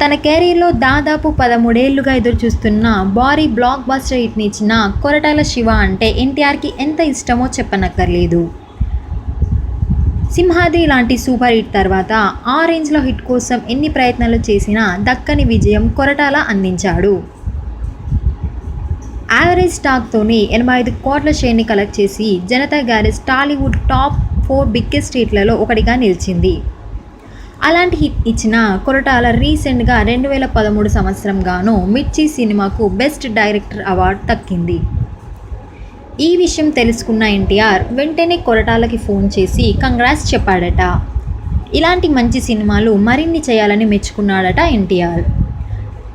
తన కెరీర్లో దాదాపు పదమూడేళ్ళుగా ఎదురుచూస్తున్న భారీ బ్లాక్ బస్టర్ హిట్ని ఇచ్చిన కొరటాల శివ అంటే ఎన్టీఆర్కి ఎంత ఇష్టమో చెప్పనక్కర్లేదు. సింహాద్రి లాంటి సూపర్ హిట్ తర్వాత ఆ రేంజ్లో హిట్ కోసం ఎన్ని ప్రయత్నాలు చేసినా దక్కని విజయం కొరటాల అందించాడు. యావరేజ్ స్టాక్తోనే ఎనభై ఐదు కోట్ల షేర్ని కలెక్ట్ చేసి Janatha Garage Tollywood top four biggest హిట్లలో ఒకటిగా నిలిచింది. అలాంటి హిట్ ఇచ్చిన కొరటాల రీసెంట్గా రెండు వేల పదమూడు సంవత్సరంగాను మిర్చి సినిమాకు బెస్ట్ డైరెక్టర్ అవార్డు దక్కింది. ఈ విషయం తెలుసుకున్న ఎన్టీఆర్ వెంటనే కొరటాలకి ఫోన్ చేసి కంగ్రాట్స్ చెప్పాడట. ఇలాంటి మంచి సినిమాలు మరిన్ని చేయాలని మెచ్చుకున్నాడట ఎన్టీఆర్.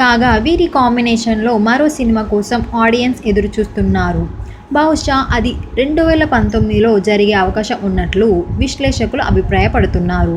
కాగా వీరి కాంబినేషన్లో మరో సినిమా కోసం ఆడియన్స్ ఎదురు చూస్తున్నారు బహుశా అది రెండు వేల పంతొమ్మిదిలో జరిగే అవకాశం ఉన్నట్లు విశ్లేషకులు అభిప్రాయపడుతున్నారు.